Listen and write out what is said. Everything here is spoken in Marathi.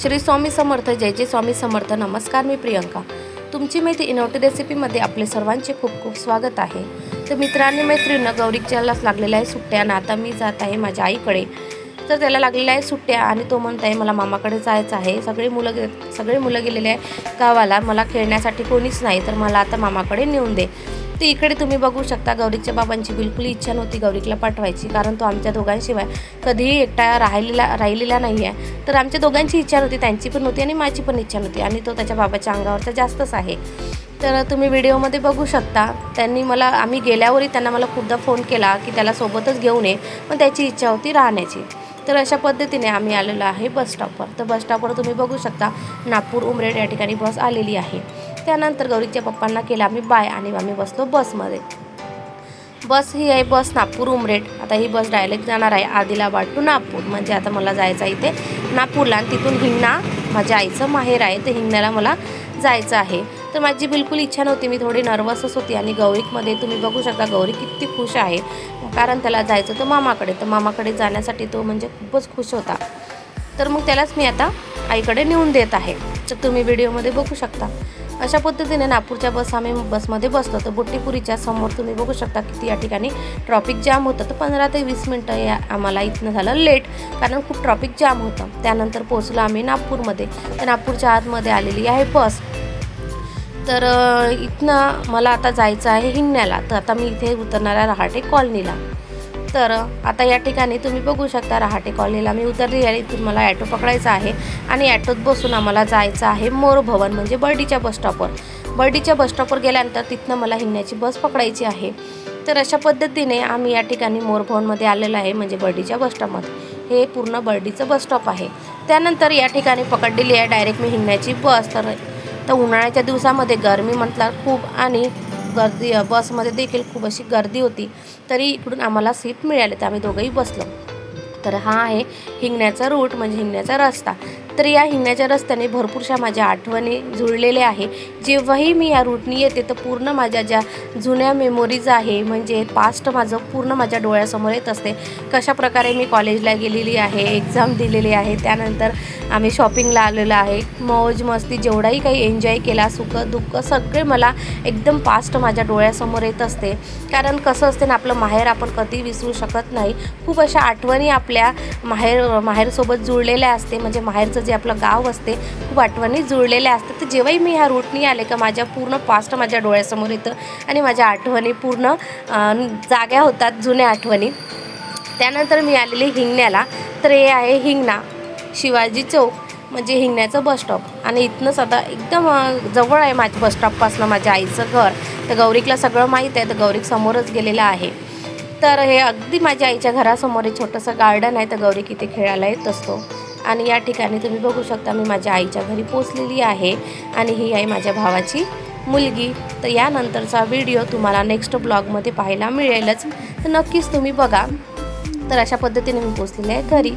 श्री स्वामी समर्थ जय जय स्वामी समर्थ नमस्कार मी प्रियंका. तुमची मैत्री इनोटी रेसिपीमध्ये आपले सर्वांचे खूप खूप स्वागत आहे. तर मित्रांनी मैत्रिणीनं गौरीच्यालाच लागलेल्या आहे सुट्ट्या आणि आता मी जात आहे माझ्या आईकडे. तर त्याला लागलेल्या आहे सुट्ट्या आणि तो म्हणत आहे मला मामाकडे जायचं आहे. सगळी मुलं गे सगळी मुलं गेलेले आहे गावाला. मला खेळण्यासाठी कोणीच नाही तर मला आता मामाकडे नेऊन दे. तर इकडे तुम्ही बघू शकता. गौरीच्या बाबांची बिलकुल इच्छा नव्हती गौरीकला पाठवायची कारण तो आमच्या दोघांशिवाय कधीही एकटा राहिलेला राहिलेला नाही आहे तर आमच्या दोघांची इच्छा नव्हती त्यांची पण नव्हती आणि माझी पण इच्छा नव्हती. आणि तो त्याच्या बाबाच्या अंगावरचा जास्तच आहे. तर तुम्ही व्हिडिओमध्ये बघू शकता. त्यांनी मला आम्ही गेल्यावरही त्यांना मला खूपदा फोन केला की त्याला सोबतच घेऊन ये. पण त्याची इच्छा होती राहण्याची. तर अशा पद्धतीने आम्ही आलेलो आहे बस स्टॉपवर. तर बस स्टॉपवर तुम्ही बघू शकता नागपूर उमरेड या ठिकाणी बस आलेली आहे. त्यानंतर गौरीच्या पप्पांना केलं आम्ही बाय आणि आम्ही बसलो बसमध्ये. बस ही आहे बस नागपूर उमरेड आता ही बस डायरेक्ट जाणार आहे आदिलाबाद टू नागपूर. म्हणजे आता मला जायचं आहे इथे नागपूरला आणि तिथून हिंगणा माझ्या आईचं माहेर आहे तर हिंगण्याला मला जायचं आहे. तर माझी बिलकुल इच्छा नव्हती मी थोडी नर्वसच होती आणि गौरीकमध्ये तुम्ही बघू शकता गौरी किती खुश आहे. कारण त्याला जायचं होतं मामाकडे. तर मामाकडे जाण्यासाठी तो म्हणजे खूपच खुश होता. तर मग त्यालाच मी आता आईकडे नेऊन देत आहे. तर तुम्ही व्हिडिओमध्ये बघू शकता. अशा पद्धतीने नागपूरच्या बस आम्ही बसमध्ये बसलो. तर बुट्टीपुरीच्या समोर तुम्ही बघू शकता किती या ठिकाणी ट्रॉफिक जाम होतं. तर पंधरा ते वीस मिनटं या आम्हाला इथनं झालं लेट कारण खूप ट्रॉफिक जाम होतं. त्यानंतर पोचलो आम्ही नागपूरमध्ये. तर नागपूरच्या आतमध्ये आलेली आहे बस. तर इथनं मला आता जायचं आहे हिंगण्याला. तर आता मी इथे उतरणार आहे रहाटे कॉलनीला. तर आता या ठिकाणी तुम्ही बघू शकता रहाटे कॉलनीला. मी उतरली आहे इथून मला ॲटो पकडायचा आहे आणि ॲटोत बसून आम्हाला जायचं आहे मोर भवन म्हणजे बर्डीच्या बसस्टॉपवर बर्डीच्या बसस्टॉपवर गेल्यानंतर तिथनं मला हिंगण्याची बस पकडायची आहे. तर अशा पद्धतीने आम्ही या ठिकाणी मोर भवनमध्ये आलेलो आहे म्हणजे बर्डीच्या बसस्टॉपमध्ये हे पूर्ण बर्डीचं बसस्टॉप आहे. त्यानंतर या ठिकाणी पकडलेली आहे डायरेक्ट मी हिंगण्याची बस. तर तर उन्हाळ्याच्या दिवसामध्ये गरमी म्हटलं खूप आणि गर्दी बसमध्ये देखील खूप अशी गर्दी होती. तरी इकडून आम्हाला सीट मिळाली. तर आम्ही दोघंही बसलो. तर हा आहे हिंगण्याचा रूट म्हणजे हिंगण्याचा रस्ता. तर या हिंगण्याच्या रस्त्याने भरपूरशा माझ्या आठवणी जुळलेल्या आहे. जेव्हाही मी या रूटनी येते तर पूर्ण माझ्या ज्या जुन्या मेमोरीज आहे म्हणजे पास्ट माझं पूर्ण माझ्या डोळ्यासमोर येत असते. कशाप्रकारे मी कॉलेजला गेलेली आहे एक्झाम दिलेली आहे त्यानंतर आम्ही शॉपिंगला आलेलो आहे. मौज मस्ती जेवढाही काही एन्जॉय केला सुख दुःख सगळे मला एकदम पास्ट माझ्या डोळ्यासमोर येत असते. कारण कसं असते ना आपलं माहेर आपण कधी विसरू शकत नाही. खूप अशा आठवणी आपल्या माहेर माहेरसोबत जुळलेल्या असते. म्हणजे माहेरचं जे आपलं गाव असते खूप आठवणी जुळलेल्या असतात. तर जेव्हाही मी ह्या रूटनी आले का माझ्या पूर्ण पास्ट माझ्या डोळ्यासमोर येतं आणि माझ्या आठवणी पूर्ण जाग्या होतात जुन्या आठवणी. त्यानंतर मी आलेली हिंगण्याला. तर हे आहे हिंगणा. शिवाजी चौक म्हणजे हिंगण्याचं बसस्टॉप आणि इथनंच आता एकदम जवळ आहे माझ्या बसस्टॉपपासनं माझ्या आईचं घर. तर गौरीकला सगळं माहीत आहे तर गौरीक समोरच गेलेलं आहे. तर हे अगदी माझ्या आईच्या घरासमोर एक छोटंसं गार्डन आहे तर गौरीक इथे खेळायला येत असतो. आणि या ठिकाणी तुम्ही बघू शकता मी माझ्या आईच्या घरी पोचलेली आहे आणि ही आहे माझ्या भावाची मुलगी. तर यानंतरचा व्हिडिओ तुम्हाला नेक्स्ट ब्लॉगमध्ये पाहायला मिळेलच. तर नक्कीच तुम्ही बघा. तर अशा पद्धतीने मी पोचलेली आहे घरी.